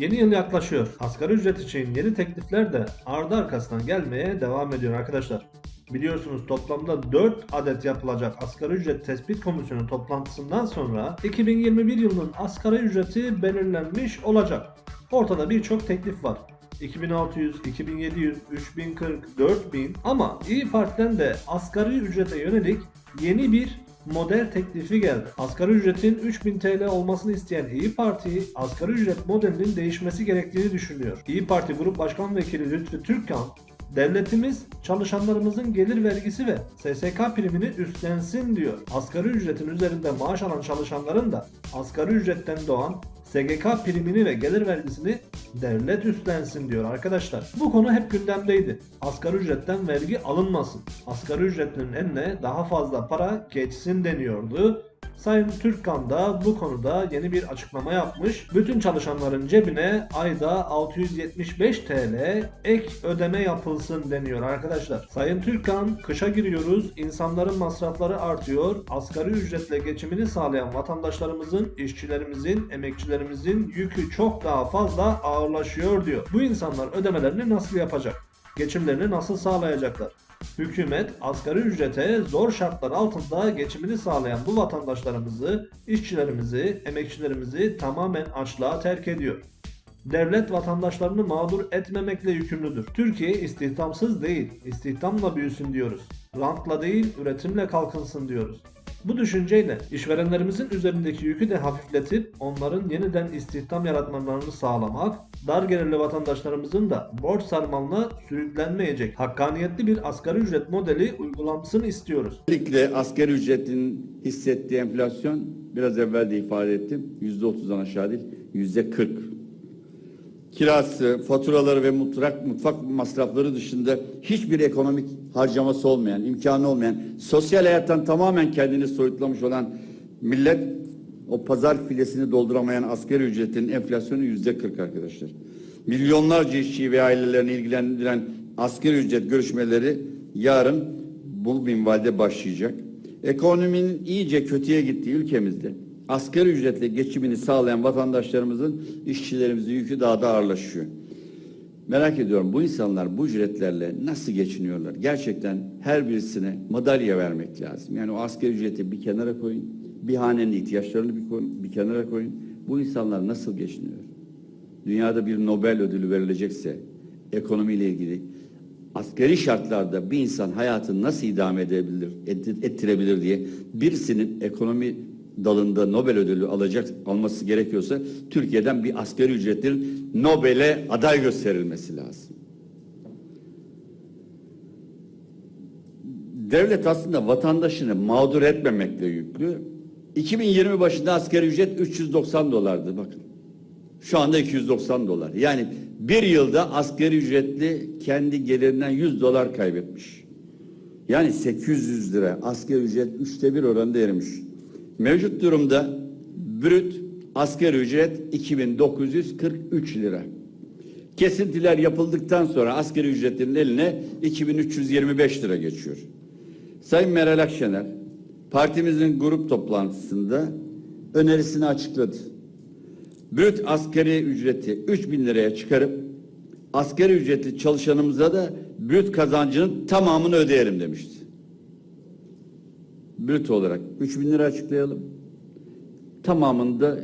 Yeni yıl yaklaşıyor. Asgari ücret için yeni teklifler de ardı arkasından gelmeye devam ediyor arkadaşlar. Biliyorsunuz toplamda 4 adet yapılacak asgari ücret tespit komisyonu toplantısından sonra 2021 yılının asgari ücreti belirlenmiş olacak. Ortada birçok teklif var. 2600, 2700, 3040, 4000 ama İyi Parti'den de asgari ücrete yönelik yeni bir model teklifi geldi. Asgari ücretin 3000 TL olmasını isteyen İyi Parti, asgari ücret modelinin değişmesi gerektiğini düşünüyor. İyi Parti Grup Başkan Vekili Lütfü Türkkan, Devletimiz çalışanlarımızın gelir vergisi ve SSK primini üstlensin diyor. Asgari ücretin üzerinde maaş alan çalışanların da asgari ücretten doğan SGK primini ve gelir vergisini devlet üstlensin diyor arkadaşlar. Bu konu hep gündemdeydi. Asgari ücretten vergi alınmasın. Asgari ücretlinin eline daha fazla para geçsin deniyordu. Sayın Türkkan da bu konuda yeni bir açıklama yapmış. Bütün çalışanların cebine ayda 675 TL ek ödeme yapılsın deniyor arkadaşlar. Sayın Türkkan kışa giriyoruz, insanların masrafları artıyor, asgari ücretle geçimini sağlayan vatandaşlarımızın, işçilerimizin, emekçilerimizin yükü çok daha fazla ağırlaşıyor diyor. Bu insanlar ödemelerini nasıl yapacak? Geçimlerini nasıl sağlayacaklar? Hükümet asgari ücrete zor şartlar altında geçimini sağlayan bu vatandaşlarımızı, işçilerimizi, emekçilerimizi tamamen açlığa terk ediyor. Devlet vatandaşlarını mağdur etmemekle yükümlüdür. Türkiye istihdamsız değil, istihdamla büyüsün diyoruz. Rantla değil, üretimle kalkınsın diyoruz. Bu düşünceyle işverenlerimizin üzerindeki yükü de hafifletip onların yeniden istihdam yaratmalarını sağlamak, dar gelirli vatandaşlarımızın da borç sarmalına sürüklenmeyecek hakkaniyetli bir asgari ücret modeli uygulansın istiyoruz. Özellikle asgari ücretin hissettiği enflasyon biraz evvel de ifade ettim. Yüzde otuzdan aşağı değil, yüzde kırk. Kirası, faturaları ve mutfak, mutfak masrafları dışında hiçbir ekonomik harcaması olmayan, imkanı olmayan, sosyal hayattan tamamen kendini soyutlamış olan millet o pazar filesini dolduramayan asgari ücretin enflasyonu yüzde kırk arkadaşlar. Milyonlarca işçiyi ve ailelerini ilgilendiren asgari ücret görüşmeleri yarın bu minvalde başlayacak. Ekonominin iyice kötüye gittiği ülkemizde asgari ücretle geçimini sağlayan vatandaşlarımızın, işçilerimizin yükü daha da ağırlaşıyor. Merak ediyorum bu insanlar bu ücretlerle nasıl geçiniyorlar? Gerçekten her birisine madalya vermek lazım. Yani o asgari ücreti bir kenara koyun, bir hanenin ihtiyaçlarını bir, koyun, bir kenara koyun. Bu insanlar nasıl geçiniyor? Dünyada bir Nobel ödülü verilecekse ekonomiyle ilgili asgari şartlarda bir insan hayatını nasıl idame edebilir, et- ettirebilir diye birisinin ekonomi dalında Nobel ödülü alacak alması gerekiyorsa Türkiye'den bir asgari ücretin Nobel'e aday gösterilmesi lazım. Devlet aslında vatandaşını mağdur etmemekle yüklü. 2020 başında asgari ücret 390 dolardı bakın. Şu anda 290 dolar. Yani bir yılda asgari ücretli kendi gelirinden 100 dolar kaybetmiş. Yani 800 lira asgari ücret üçte bir oranında erimiş. Mevcut durumda brüt asgari ücret 2943 lira. Kesintiler yapıldıktan sonra asgari ücretlerin eline 2325 lira geçiyor. Sayın Meral Akşener partimizin grup toplantısında önerisini açıkladı. Brüt asgari ücreti 3000 liraya çıkarıp asgari ücretli çalışanımıza da brüt kazancının tamamını ödeyelim demişti. Brüt olarak 3000 lira açıklayalım. Tamamını da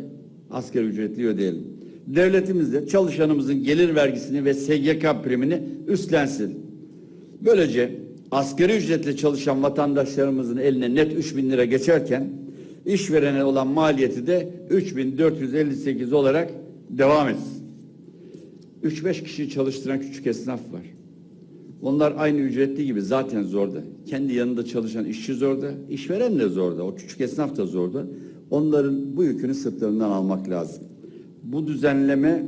asgari ücretli ödeyelim. Devletimiz de çalışanımızın gelir vergisini ve SGK primini üstlensin. Böylece asgari ücretle çalışan vatandaşlarımızın eline net 3000 lira geçerken işverene olan maliyeti de 3458 olarak devam etsin. 3-5 kişi çalıştıran küçük esnaf var. Onlar aynı ücretli gibi zaten zorda. Kendi yanında çalışan işçi zorda, işveren de zorda, o küçük esnaf da zorda. Onların bu yükünü sırtlarından almak lazım. Bu düzenleme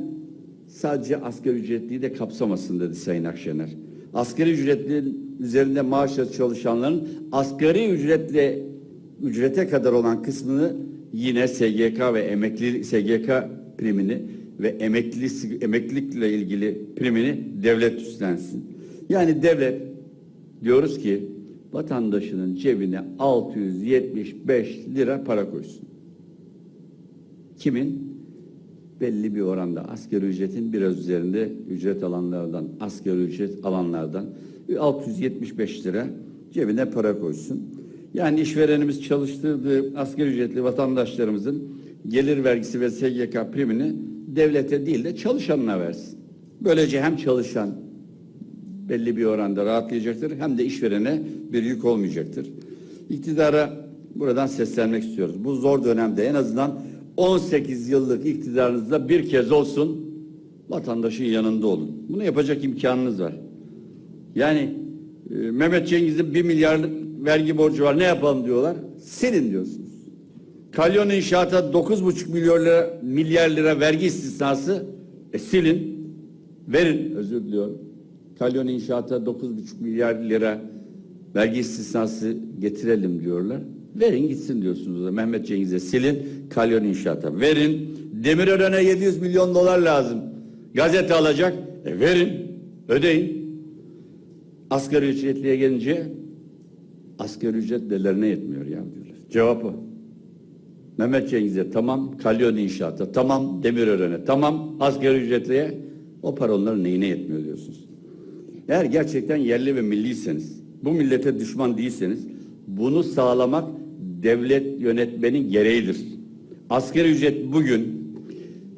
sadece asgari ücretliyi de kapsamasın dedi Sayın Akşener. Asgari ücretlinin üzerinde maaşla çalışanların asgari ücretle ücrete kadar olan kısmını yine SGK ve emekli SGK primini ve emekli emeklilikle ilgili primini devlet üstlensin. Yani devlet diyoruz ki vatandaşının cebine 675 lira para koysun. Kimin? Belli bir oranda asgari ücretin biraz üzerinde ücret alanlardan, asgari ücret alanlardan 675 lira cebine para koysun. Yani işverenimiz çalıştırdığı asgari ücretli vatandaşlarımızın gelir vergisi ve SGK primini devlete değil de çalışanına versin. Böylece hem çalışan belli bir oranda rahatlayacaktır hem de işverene bir yük olmayacaktır. İktidara buradan seslenmek istiyoruz. Bu zor dönemde en azından 18 yıllık iktidarınızda bir kez olsun vatandaşın yanında olun. Bunu yapacak imkanınız var. Yani e, Mehmet Cengiz'in bir milyarlık vergi borcu var ne yapalım diyorlar. Silin diyorsunuz. Kalyon İnşaat'a 9,5 milyar lira, milyar lira vergi istisnası e, silin. Verin özür diliyorum. Kalyon İnşaat'a 9,5 milyar lira vergi istisnası getirelim diyorlar. Verin gitsin diyorsunuz da Mehmet Cengiz'e silin Kalyon İnşaat'a verin. Demirören'e 700 milyon dolar lazım. Gazete alacak. E verin. Ödeyin. Asgari ücretliye gelince asgari ücret nelerine yetmiyor ya diyorlar. Cevap o. Mehmet Cengiz'e tamam, Kalyon İnşaat'a tamam, Demirören'e tamam, asgari ücretliye o para onların neyine yetmiyor diyorsunuz. Eğer gerçekten yerli ve milliyseniz, bu millete düşman değilseniz bunu sağlamak devlet yönetmenin gereğidir. Asgari ücret bugün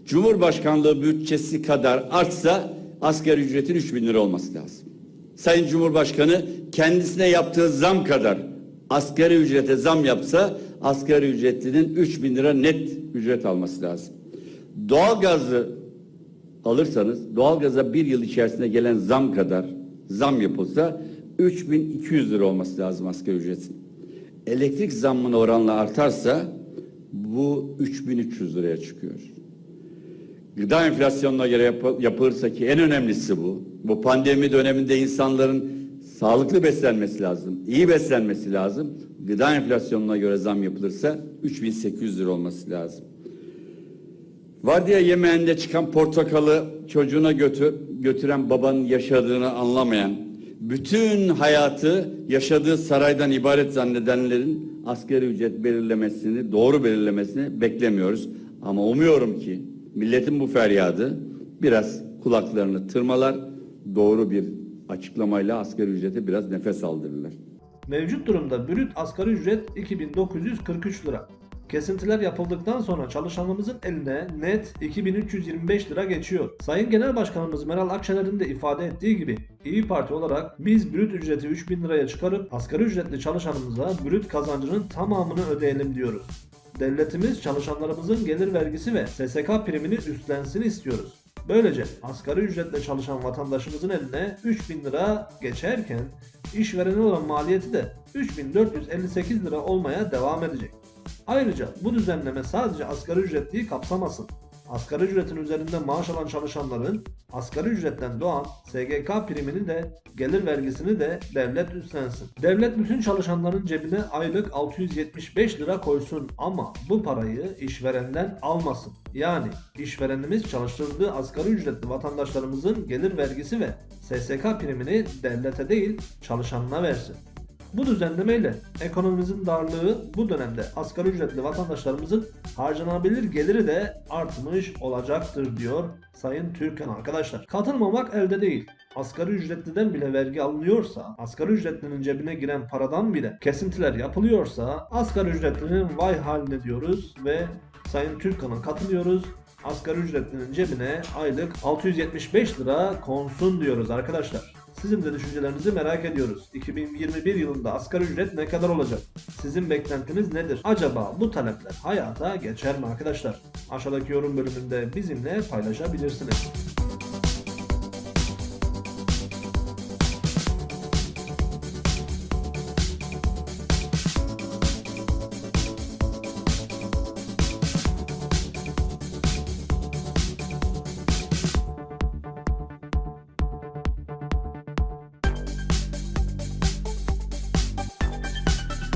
Cumhurbaşkanlığı bütçesi kadar artsa asgari ücretin 3 bin lira olması lazım. Sayın Cumhurbaşkanı kendisine yaptığı zam kadar asgari ücrete zam yapsa asgari ücretlinin 3 bin lira net ücret alması lazım. Doğalgazı alırsanız doğalgaza bir yıl içerisinde gelen zam kadar zam yapılsa 3200 lira olması lazım asgari ücretin. Elektrik zammına oranla artarsa bu 3300 liraya çıkıyor. Gıda enflasyonuna göre yap- yapılırsa ki en önemlisi bu. Bu pandemi döneminde insanların sağlıklı beslenmesi lazım, iyi beslenmesi lazım. Gıda enflasyonuna göre zam yapılırsa 3800 lira olması lazım. Vardiya yemeğinde çıkan portakalı çocuğuna götür, götüren babanın yaşadığını anlamayan, bütün hayatı yaşadığı saraydan ibaret zannedenlerin asgari ücret belirlemesini, doğru belirlemesini beklemiyoruz. Ama umuyorum ki milletin bu feryadı biraz kulaklarını tırmalar, doğru bir açıklamayla asgari ücrete biraz nefes aldırırlar. Mevcut durumda brüt asgari ücret 2943 lira. Kesintiler yapıldıktan sonra çalışanımızın eline net 2325 lira geçiyor. Sayın Genel Başkanımız Meral Akşener'in de ifade ettiği gibi İyi Parti olarak biz brüt ücreti 3000 liraya çıkarıp asgari ücretli çalışanımıza brüt kazancının tamamını ödeyelim diyoruz. Devletimiz çalışanlarımızın gelir vergisi ve SSK primini üstlensin istiyoruz. Böylece asgari ücretle çalışan vatandaşımızın eline 3000 lira geçerken işverene olan maliyeti de 3458 lira olmaya devam edecek. Ayrıca bu düzenleme sadece asgari ücretliyi kapsamasın. Asgari ücretin üzerinde maaş alan çalışanların asgari ücretten doğan SGK primini de gelir vergisini de devlet üstlensin. Devlet bütün çalışanların cebine aylık 675 lira koysun ama bu parayı işverenden almasın. Yani işverenimiz çalıştırdığı asgari ücretli vatandaşlarımızın gelir vergisi ve SSK primini devlete değil çalışanına versin. Bu düzenlemeyle ekonomimizin darlığı bu dönemde asgari ücretli vatandaşlarımızın harcanabilir geliri de artmış olacaktır diyor Sayın Türkan arkadaşlar. Katılmamak elde değil. Asgari ücretliden bile vergi alınıyorsa, asgari ücretlinin cebine giren paradan bile kesintiler yapılıyorsa asgari ücretlinin vay haline diyoruz ve Sayın Türkan'a katılıyoruz. Asgari ücretlinin cebine aylık 675 lira konsun diyoruz arkadaşlar. Sizin de düşüncelerinizi merak ediyoruz. 2021 yılında asgari ücret ne kadar olacak? Sizin beklentiniz nedir? Acaba bu talepler hayata geçer mi arkadaşlar? Aşağıdaki yorum bölümünde bizimle paylaşabilirsiniz.